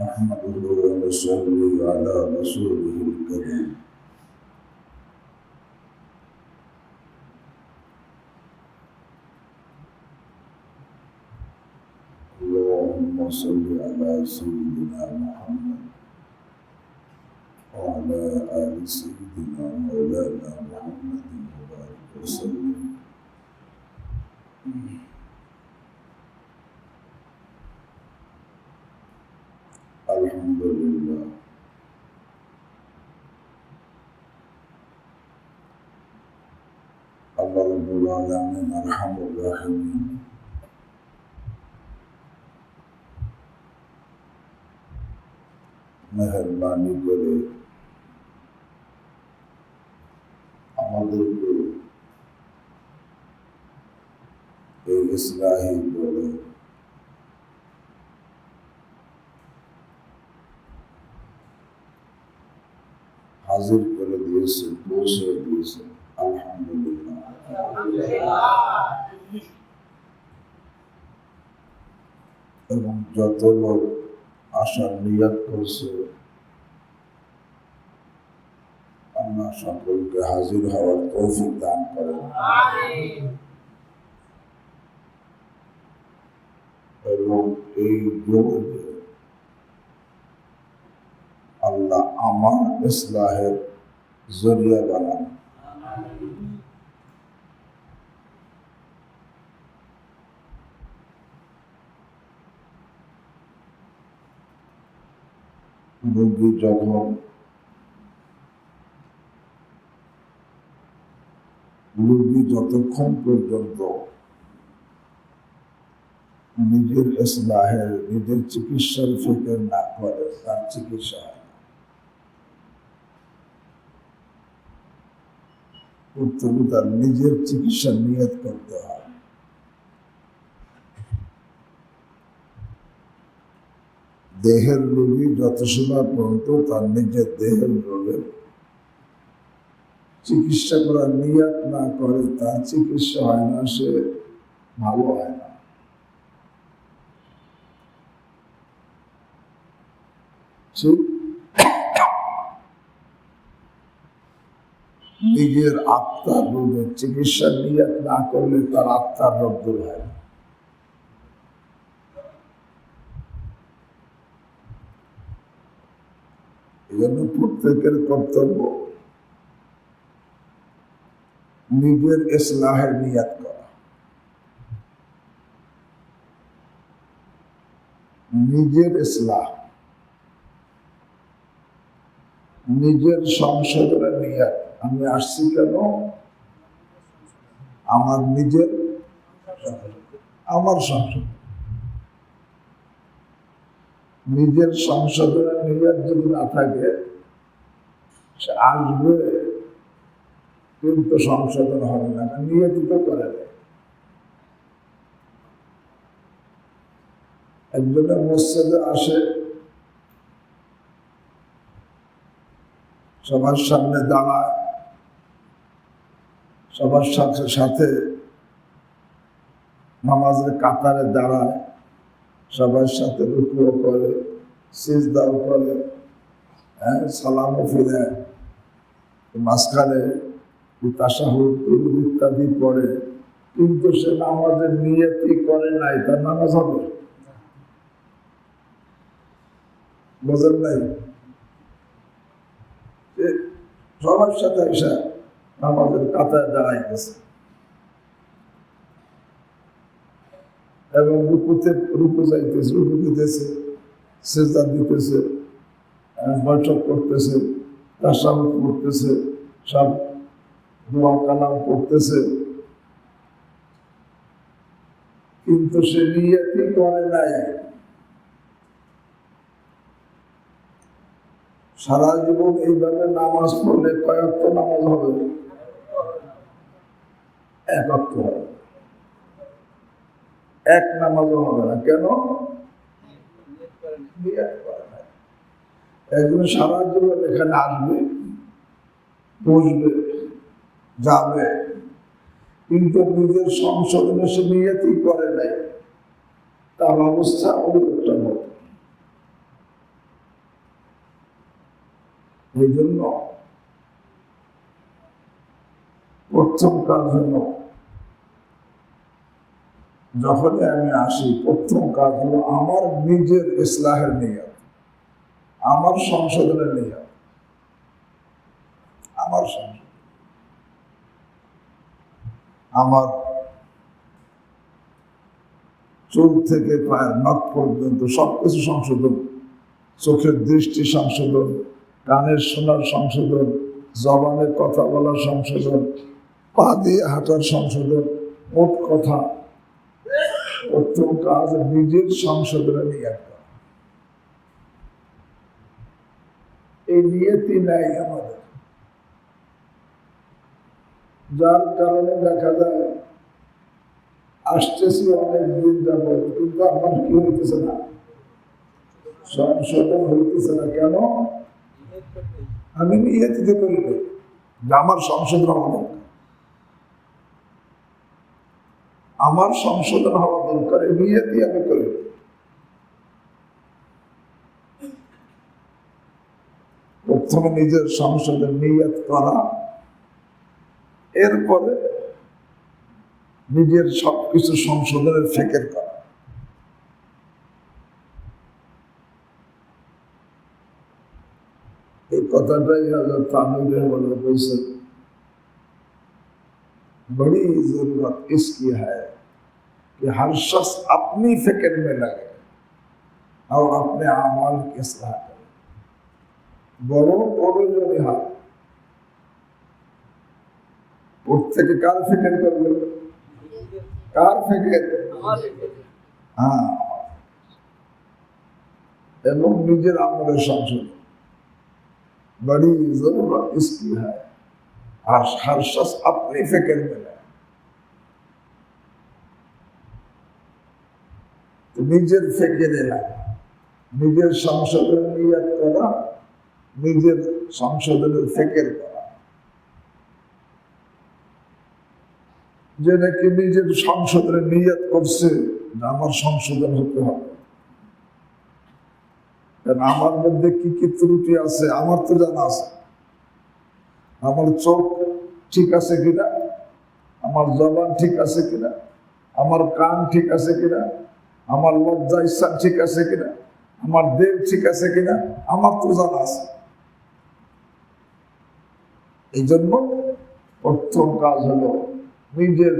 نحمده ونصلي على رسوله الكريم اللهم صل على سيدنا محمد وعلى آل سيدنا مولانا محمد وبارك وسلم. الحمد لله. الله رب العالمين ارحم الراحمين. মেহরবানি করে আমাদেরকে এই ইসলাহি করে হাজির করে দিয়েছে পৌঁছে দিয়েছে আলহামদুলিল্লাহ এবং যত লোক আসার নিয়াত করছে। আল্লাহ সকলকে হাজির হওয়ার তৌফিক দান করেন। এবং এই যুগে আল্লাহ আমার ইসলাহের জরিয়া বানান। রোগী যখন রোগী যতক্ষণ পর্যন্ত নিজের ইসলাহের নিজের চিকিৎসার ফিকের না করে তার চিকিৎসা হয় না। প্রত্যেকে তার নিজের চিকিৎসা নিয়ত করতে হয় দেহের রোগী যত সময় পর্যন্ত তার নিজের দেহের রোগের চিকিৎসা করার নিয়াত না করে তার চিকিৎসা হয় না, সে ভালো হয় না। নিজের আত্মার রোগের চিকিৎসা নিয়াত না করলে তার আত্মার রোগ দূর হয় না। এই জন্য প্রত্যেকের কর্তব্য নিজের ইসলাহের নিয়াত করা। নিজের ইসলাহ, নিজের সংশোধনের নিয়াত। আমি আসছি কেন? আমার নিজের আমার সংশোধন। নিজের সংশোধনের নিয়াত যদি না থাকে, সে আসবে, কিন্তু সংশোধন হবে না নিয়ত তো করে না একজনের মসজিদে আসে, সবার সামনে দাঁড়ায়, সবার সাথে সাথে নামাজের কাতারে দাঁড়ায়, সবার সাথে রুকুও করে। সিজদাও করে হ্যাঁ সালামও ফিরে। মাঝখানে তাসাহুদ ইত্যাদি পড়ে। কিন্তু সে নামাজের নিয়তি করে নাই, তার নামাজ হবে? বোঝেন নাই? সবার সাথে এসে নামাজের কাতায় দাঁড়াই গেছে। এবং রুকুতে, রুকু যাইতেছে, রুকু দিতেছে। সেজদা দিতেছে বৈঠক করতেছে তাসাহুদ করতেছে, সব দোয়া কালাম করতেছে কিন্তু সে নিয়তি করে নাই। সারা জীবন এইভাবে নামাজ পড়লে কয়েকটা নামাজ হবে? এক অক্ট হবে। এক নামাজও হবে না। কেন? একজন সারা জীবন এখানে আসবে, বসবে, যাবে। কিন্তু নিজের সংশোধনে সে নিয়তই করে নাই। তার অবস্থা মতো এই জন্য প্রথম কাজ হলো যখনই আমি আসি, প্রথম কাজ হলো আমার নিজের ইসলাহের নিয়ত, আমার সংশোধনের নিয়ত। আমার আমার চুল থেকে পায়ের নখ পর্যন্ত সবকিছু সংশোধন, চোখের দৃষ্টি সংশোধন, কানের শোনার সংশোধন, জবানে কথা বলার সংশোধন, পা দিয়ে হাঁটার সংশোধন, মোট কথা প্রথম কাজ নিজের সংশোধনে নিয়ে করা। এই নিয়তি নাই আমাদের। যার কারণে দেখা যায়, আসতেছি অনেক দিন যাব কিন্তু আমার কি হইতেছে না? সংশোধন হইতেছে না কেন? আমি নিয়ে দিতে পারি না আমার সংশোধন হওয়া দরকার আমার সংশোধন হওয়া দরকার নিয়েতি আমি করি। প্রথমে নিজের সংশোধন, নিয়াত করা। এরপরে নিজের সবকিছু সংশোধনের ফেকের করা। এই কথাটাই হাজার তামিল বলে বলছে बड़ी जरूरत इसकी है कि हर शख्स अपनी फिक्र में लगे और अपने अमाल की सलाह करे বড় প্রয়োজনই হয় প্রত্যেকে কার ফিকের করবে কার ফিকের হ্যাঁ এবং নিজের আমলের সংশোধন बड़ी जरूरत इसकी है আর শ্বাস আপনি ফেঁকে দেবেন। নিজের ফেঁকে দিলাম নিজের সংশোধন নিয়ে করা, নিজের সংশোধনের ফেকের করা। যে নাকি নিজের সংশোধনে নিয়াত করছে আমার সংশোধন হতে হবে। আমার মধ্যে কি কি ত্রুটি আছে, আমার তো জানা আছে। আমার চোখ ঠিক আছে কিনা? আমার জবান ঠিক আছে কিনা? আমার কান ঠিক আছে কিনা? আমার লজ্জা ইচ্ছা ঠিক আছে কিনা? আমার দেহ ঠিক আছে কিনা? আমার তো জানা আছে। এই জন্য প্রথম কাজ হলো নিজের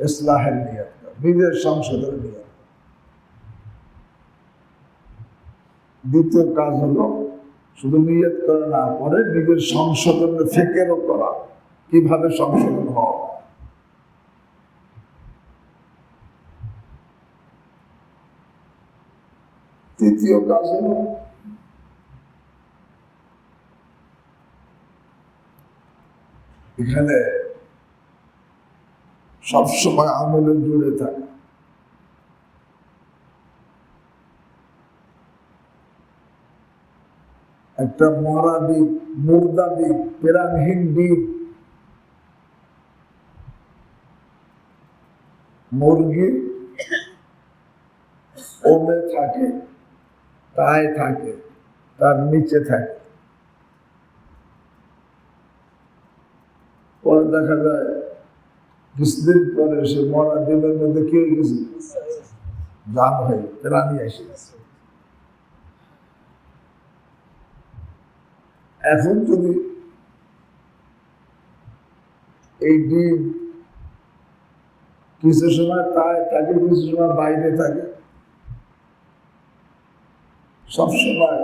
ইসলাহের করা, নিজের সংশোধনের নিয়ত দ্বিতীয় কাজ হলো শুধু নিয়ত করা না, পরে নিজের সংশোধনের ফেকেরও করা। কীভাবে সংশোধন হওয়া তৃতীয় কাজ হলো, এখানে সবসময় আমলে জুড়ে থাকে। একটা মরা দ্বীপ, মুর্দা দ্বীপ প্রাণহীন দ্বীপ। মুরগি ওমে থাকে, তাই থাকে, তার নিচে থাকে। পরে দেখা যায়, কিছুদিন পরে সে মরা দ্বীপের মধ্যে কি হয়ে গেছে? জান হয়ে, প্রাণী এসে গেছে এখন যদি এই ডিম কিছু সময় তাই থাকে, কিছু সময় বাইরে থাকে সবসময়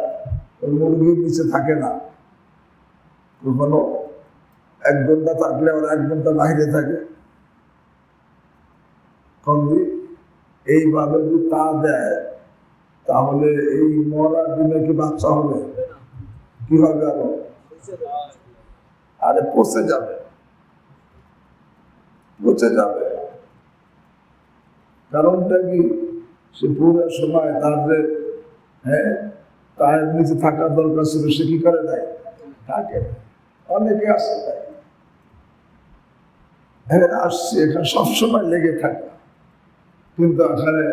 ওই মুরগির নিচে থাকে না। কখনো এক ঘণ্টা থাকলে আবার এক ঘণ্টা বাইরে থাকে। কন্দি এইভাবে যদি তা দেয়, তাহলে এই মরার দিনে কি বাচ্চা হবে? কি আরও? আরে পচে যাবে। পচে যাবে। কারণটা কি? সে পুরো সময় তার যে হ্যাঁ তার নিচে থাকার দরকার ছিল, সে কি করে নাই? থাকে অনেকে আসে তাই। হ্যাঁ আসছে এখানে সবসময় লেগে থাকে। কিন্তু ওখানে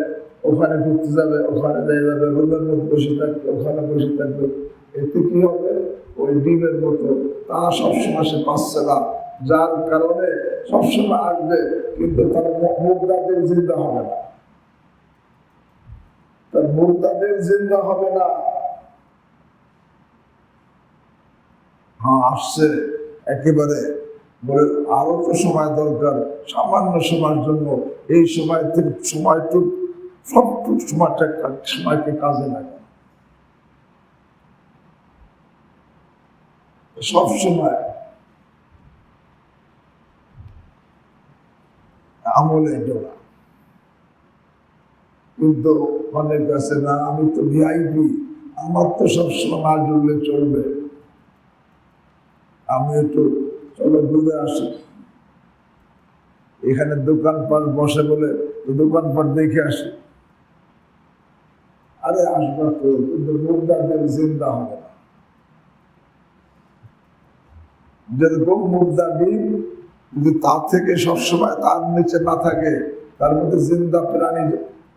ওখানে ঘুরতে যাবে, ওখানে যাই যাবে মধ্যে বসে থাকবে, ওখানে বসে থাকবে। এতে কি হবে? ওই ডিমের মতো। সবসময় সে পাচ্ছে না। যার কারণে সবসময় আসবে, কিন্তু তার জিন্দা হবে না। তার জিন্দা হবে না। হ্যাঁ আসছে। একেবারে। আরও তো সময় দরকার। সামান্য সময়ের জন্য। এই সময় থেকে সময়টুক সবটুক সময়টা সময়কে কাজে লাগে। সব সময় আমলে জোড়া। কিন্তু অনেক আছে না, আমি তো ভিআইপি আমার তো সবসময় না জুড়লে চলবে। আমি একটু চলো ঘুরে আসি। এখানে দোকানপাট বসে বলে, তো দোকানপাট দেখে আসি। আরে আসবা তো, কিন্তু মুদ্রাদের জিন্দা হবে না। যেরকম মুদ্রা ডিম যদি তার থেকে সবসময় তার নিচে না থাকে, তার মধ্যে জিন্দা প্রাণী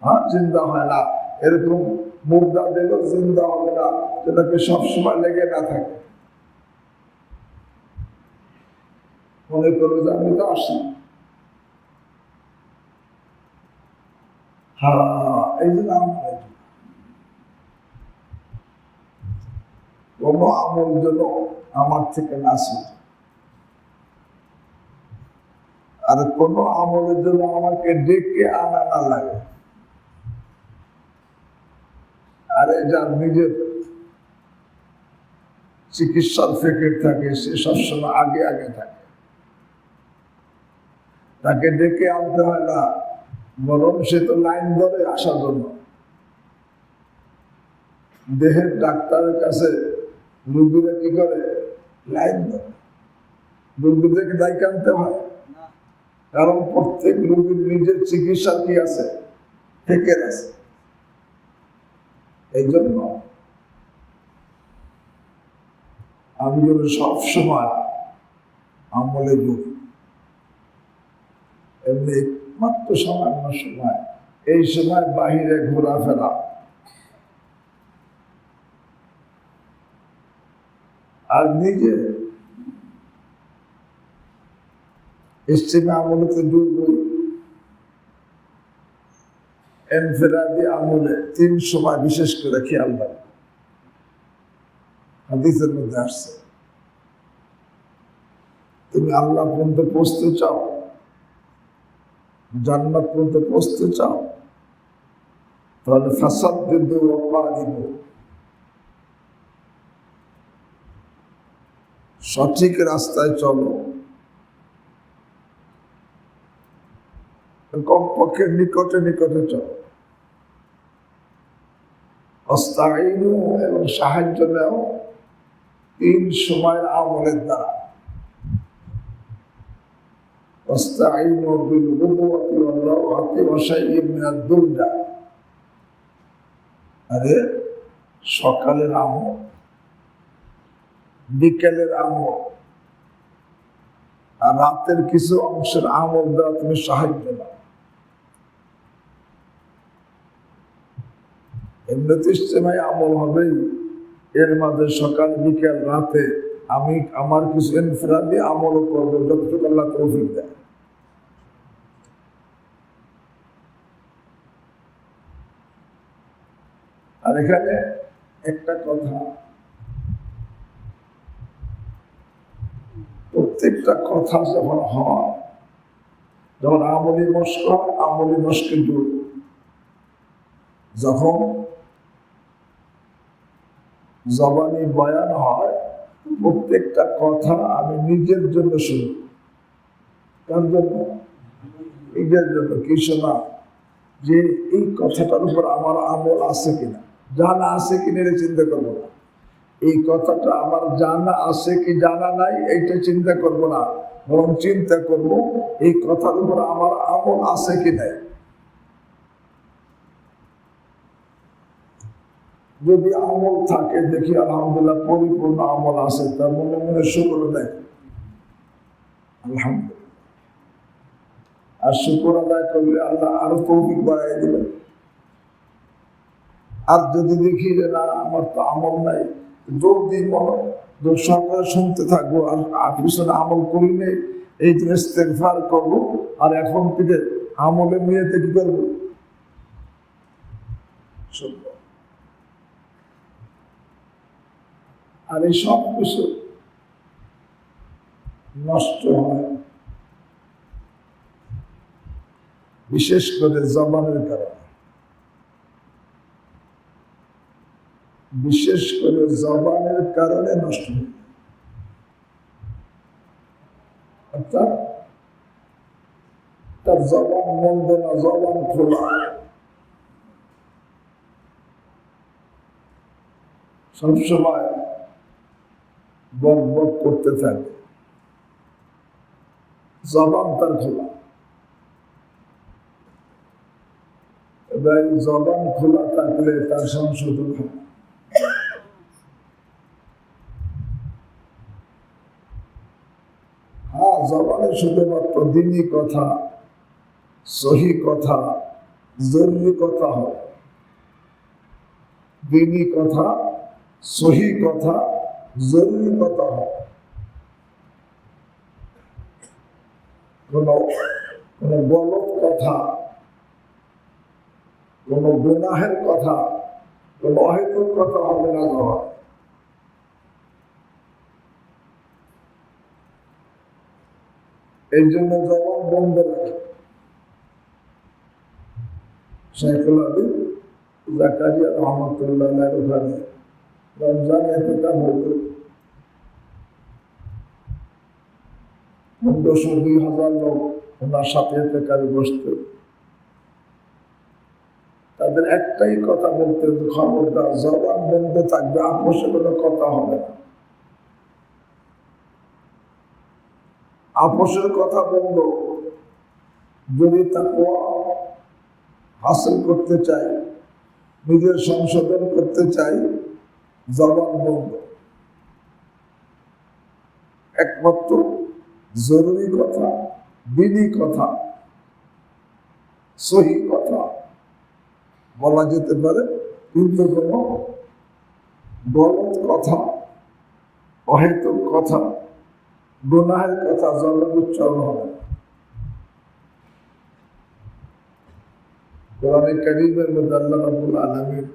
হ্যাঁ জিন্দা হয় না। এরকম মুদ্রা দিলেও জিন্দা হবে না, যেটাকে সবসময় লেগে না থাকে। মনে করবে যে আমি তো আসি। হ্যাঁ এই জন্য আমরা থেকে না শিখে আর কোনো আমলের জন্য আমাকে ডেকে আনা না লাগে। আরে যার নিজের চিকিৎসার ফেকেট থাকে, সে সবসময় আগে আগে থাকে। তাকে ডেকে আনতে হয় না, বরং সে তো লাইন ধরে আসার জন্য। দেহের ডাক্তারের কাছে রুগীরা কি করে? লাইন ধরে। রুগীদেরকে দায়িত্ব আনতে হয়। কারণ প্রত্যেক রোগীর নিজের চিকিৎসা কি আছে? থেকে আছে। এই জন্য আমি যেন সবসময় আমলে যোগ এমনি মাত্র সামান্য সময়, এই সময় বাহিরে ঘোরাফেরা, আর নিজে ইস্তেমা আমলে তো ডুববই এনফেরাদি আমলে তিন সময় বিশেষ করে খেয়াল রাখবে হাদিসের মধ্যে আসছে তুমি আল্লাহ পর্যন্ত পৌঁছতে চাও জান্নাত পর্যন্ত পৌঁছতে চাও তাহলে ফাসাদ বিন্দু দিব সঠিক রাস্তায় চলো কমপক্ষে নিকটে নিকটে চলো। অস্তাইনু এবং সাহায্য নেও তিন সময়ের আমলের দ্বারা। সকালের আমল, বিকেলের আমল, আর রাতের কিছু অংশের আমল দ্বারা তুমি সাহায্য নাও। এমনিতে ইস্তেমাই আমল হবেই। এর মাঝে সকাল, বিকেল, রাতে আমি আমার কিছু ইনফরাদি আমলও করব, যতটুকু আল্লাহ দেয়। আর এখানে একটা কথা, প্রত্যেকটা কথা যখন হয়, যখন আমলি মস্ক আমলি মস্কে জুড় যখন জবানি বয়ান হয়, প্রত্যেকটা কথা আমি নিজের জন্য শুনি। কার জন্য? নিজের জন্য। কি শোনা? যে এই কথাটার উপর আমার আমল আছে কিনা? জানা আছে কিনা এটা চিন্তা করব না। এই কথাটা আমার জানা আছে কি জানা নাই, এইটা চিন্তা করব না। বরং চিন্তা করব, এই কথার উপর আমার আমল আছে কি নাই? যদি আমল থাকে, দেখি আলহামদুলিল্লাহ পরিপূর্ণ আমল আছে, তার মনে মনে শুক্র দেয় আলহামদুলিল্লাহ। আর শুক্র আদায় করলে আল্লাহ আরও তৌফিক বাড়াই দিবেন আর যদি দেখি যে, না, আমার তো আমল নাই, জলদি মনে জোর সহকারে শুনতে থাকব, আর আর পিছনে আমল করি নেই, এই জন্য ইস্তেগফার করব, আর এখন থেকে আমলে নিয়েতে কি করব? শুনব। আর এই সব কিছু নষ্ট হয়। বিশেষ করে জবানের কারণে। বিশেষ করে জবানের কারণে নষ্ট হয়। অর্থাৎ তার জবান মন্দ না, জবান খোলা। সবসময় বক বক করতে থাকে। জবান তার খোলা। এবার জবান খোলা থাকলে তার সংশোধন হয়। হ্যাঁ জবানে শুধুমাত্র দিনই কথা, সহি কথা, জরুরি কথা হয়। দিনই কথা, সহি কথা জরুরি কথা কোন কোন গলত কথা, কোন গুনাহের কথা, কোন অহেতুক কথা হবে না যাওয়া এই জন্য জবান বন্ধ রাখে। শেখুল আদিল জাকারিয়া রহমতুল্লাহ ওখানে রমজান এতেকাম হতো পনেরোশো দুই হাজার লোক ওনার সাথে এতেকারে বসত। তাদের একটাই কথা বলতে খবরদার, জবান বন্ধ থাকবে আপোষে কোনো কথা হবে না। আপোষের কথা বন্ধ, যদি তাকে হাসিল করতে চাই নিজের সংশোধন করতে চাই জবান বন্ধ। একমাত্র জরুরি কথা, বিধি কথা, সহি কথা বলা যেতে পারে। কিন্তু কোনো গলত কথা, অহেতুক কথা, গুনাহের কথা জলের উচ্চারণ হবে কোরআনে কারিমের মধ্যে আল্লাহ রাব্বুল আলামিন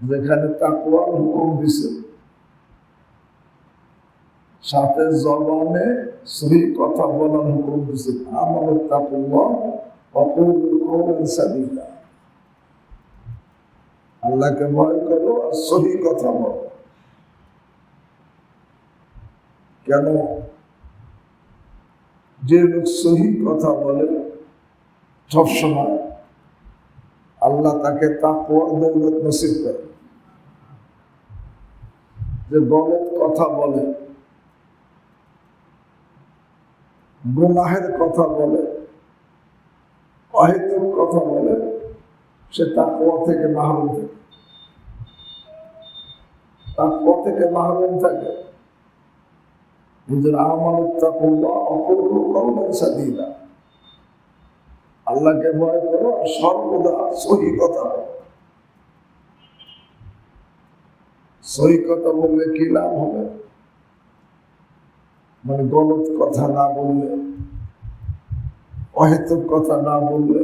যেখানে তাকওয়ার হুকুম দিছে সাথে জবানে সহি কথা বলার হুকুম দিছে। সাদিকা আল্লাহকে ভয় করো আর সহি কথা বলো। কেন? যে লোক সহি কথা বলে সবসময় আল্লাহ তাকে তাকুয়ার দৌলত নসিব করে। যে গলত কথা বলে গুনাহের কথা বলে, অহেতুক কথা বলে, সে তার তাকুয়া থেকে মাহরুম থাকে। তাকুয়া থেকে মাহরুম থাকে। নিজের আমানত তাকুল্লাহ অপূর্ণ কৌলেন সাদিদা। আল্লাহকে ভয় করো, সর্বদা সহি কথা বলো। সহি কথা বললে কি লাভ হবে? মানে গলত কথা না বললে, অহেতুক কথা না বললে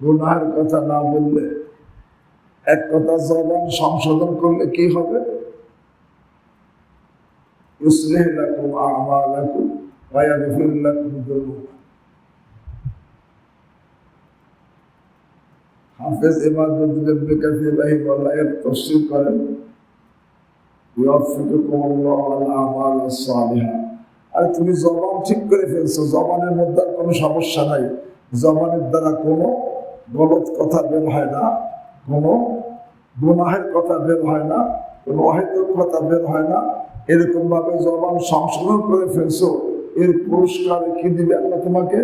গুনার কথা না বললে, এক কথা জবান সংশোধন করলে কি হবে? হাফেজ ইমাদুদ্দিন এর করেন আর তুমি জবান ঠিক করে ফেলছো, জবানের মধ্যে কোনো সমস্যা নাই। জবানের দ্বারা কোনো গলত কথা বের হয় না, কোনো গুনাহের কথা বের হয় না, কোনো অহেতুক কথা বের হয় না। এরকম ভাবে জবান সংশোধন করে ফেলছো, এর পুরস্কার কি দিবে আল্লাহ তোমাকে?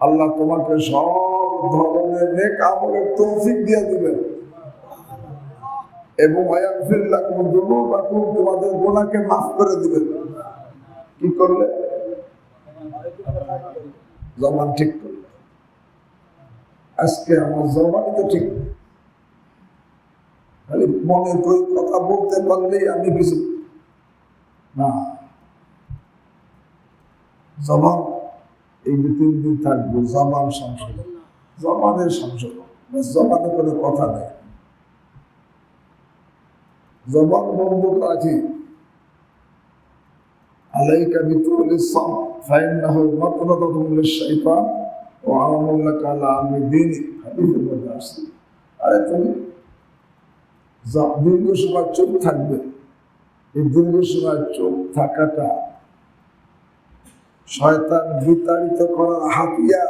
আল্লাহ তোমাকে সব ধরনের আমলের তৌফিক দিয়ে দিবেন। এবং তোমাদের গুনাহকে মাফ করে দিবেন। কি করলে? ঠিক করলে। আজকে আমার জবানই তো ঠিক। খালি মনে কথা বলতে পারলেই আমি কিছু না। জবান, এই যে তিন দিন থাকব, জবান সংশোধন। জবানের সংশোধন ব্যাস জবানে কোনো কথা নেই জবান বন্ধ রাখি عليك بطول الصمت فإنه مطردة للشيطان وعون لك على أمر دينك حديث المدى আরে তুমি যা- দীর্ঘ সময় চুপ থাকবে এই দীর্ঘ সময় চুপ থাকাটা শয়তান বিতাড়িত করার হাতিয়ার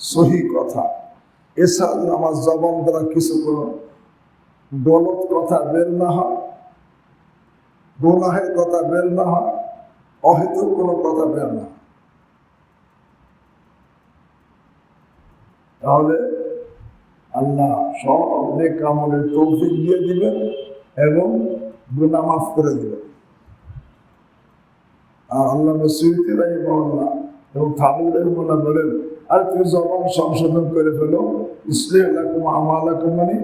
সহি কথা। এছাড়া আমার জবান দ্বারা কিছু কোনো গলত কথা বের না হয়, গোনাহের কথা বের না হয়, অহেতুক কোনো কথা বের না তাহলে আল্লাহ সব নেক আমলের তৌফিক দিয়ে দিবেন এবং গুনাহ মাফ করে দিবেন। আর আল্লাহ সুইতি রাহিমাহুল্লাহ এবং থাবুর রহমুল্লাহ বলেন আর তুমি জবান সংশোধন করে ফেলো। মানে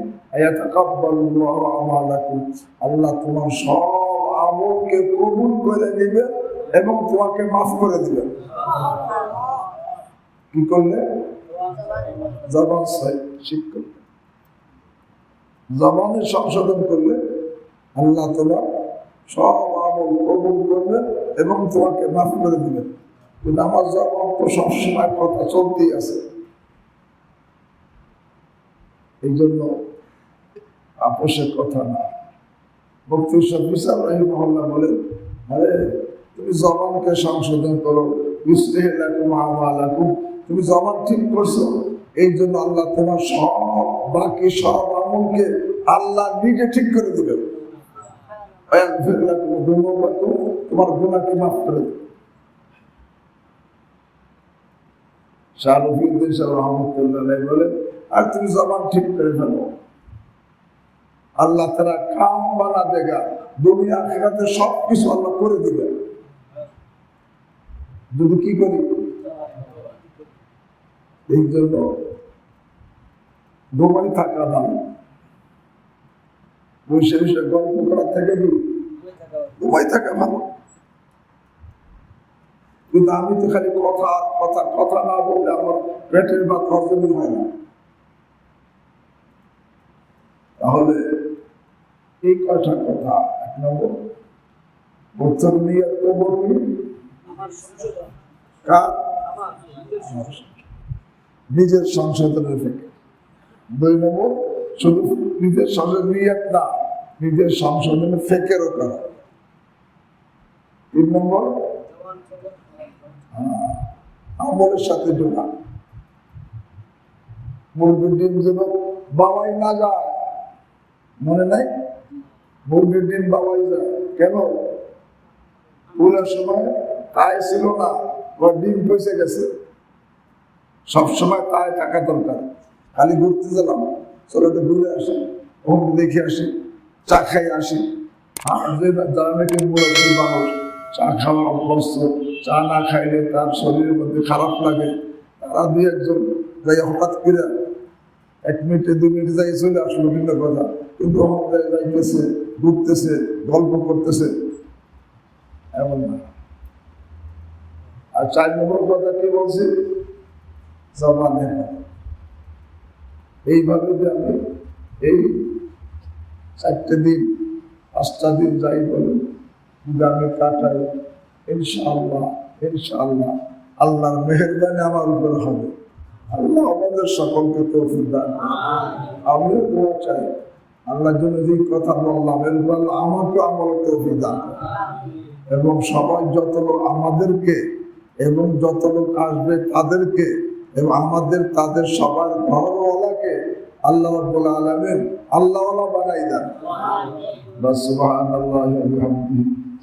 আল্লাহ তোমার সব আমলকে কবুল করে দিবেন এবং তোমাকে মাফ করে দিবেন কি করলে? জবান ঠিক করলে। জবানের সংশোধন করলে আল্লাহ তোমার সব আমল কবুল করবেন এবং তোমাকে মাফ করে দিবেন কিন্তু আমার জবান তো সবসময় কথা চলতেই আছে। এই জন্য আপোষের কথা না। মুক্তি সফিসার রহিমহল্লা বলেন আরে তুমি জবানকে সংশোধন করো। লাকুম আমালাকুম। তুমি জবান ঠিক করছ। এই জন্য আল্লাহ তোমার সব বাকি সব আমলকে আল্লাহ নিজে ঠিক করে যুনুবাকুম, তোমার গুনাহকে মাফ করে দেবে শাহ রফিউদ্দিন সাহেব রহমতুল্লাহ বলেন, আর তুমি জবান ঠিক করে ফেলো। আল্লাহ তারা কাম বানা দেগা, দুনিয়া আখেরাতে সব কিছু আল্লাহ করে দিবে যদি কি করি? এই জন্য ঘুমাই থাকা ভালো। বসে বসে গল্প করার থেকে কি ঘুমাই থাকা ভালো। কিন্তু আমি তো খালি কথা কথা কথা না বললে আমার পেটের বা হজমই হয় না। তাহলে এই কয়টা কথা? এক নম্বর প্রথম নিয়ত তো বলবি। কার? নিজের সংশোধনের থেকে দুই নম্বর শুধু নিজের সংশোধন নিয়ত না নিজের সংশোধনের ফেকেরও করা তিন নম্বর আমলের সাথে জোড়া। মুরগির ডিম যেন বাবাই না যায়, মনে নাই? মুরগির ডিম বাবাই যায়। কেন? পুরার সময় তাই ছিল না বা ডিম পয়সে গেছে। সব সময় তাই টাকা দরকার। খালি ঘুরতে গেলাম, চলো একটু ঘুরে আসি হোম দেখে আসি, চা খাই আসি। আর যে নাকি মুরব্বী মানুষ চা খাওয়া অভ্যস্ত চা না খাইলে তার শরীরের মধ্যে খারাপ লাগে। তারা দুই একজন যাই হঠাৎ করে এক মিনিটে দু মিনিটে যাই চলে আসলো ভিন্ন কথা। কিন্তু যাইতেছে ঘুরতেছে গল্প করতেছে। এমন না। আর চার নম্বর কথা কি বলছি? হয়। এইভাবে যে আমি এই চারটে দিন, পাঁচটা দিন যাই বলুন আমি কাটাই ইনশাআল্লাহ ইনশাআল্লাহ। আল্লাহর মেহরবানি আমার উপর হবে। আল্লাহ আমাদের সকলকে তৌফিক দান আমিও দোয়া চাই। আল্লাহর জন্য যে কথা বললাম এর উপর আল্লাহ আমাকে আমল তৌফিক দান এবং সবাই যত লোক আমাদেরকে এবং যত লোক আসবে তাদেরকে এবং আমাদের তাদের সবার ঘরওয়ালাকে আল্লাহ রাব্বুল আলামিন আল্লাহওয়ালা বানাই দেন। বাস সুবহানাল্লাহি ওয়া বিহামদিহি।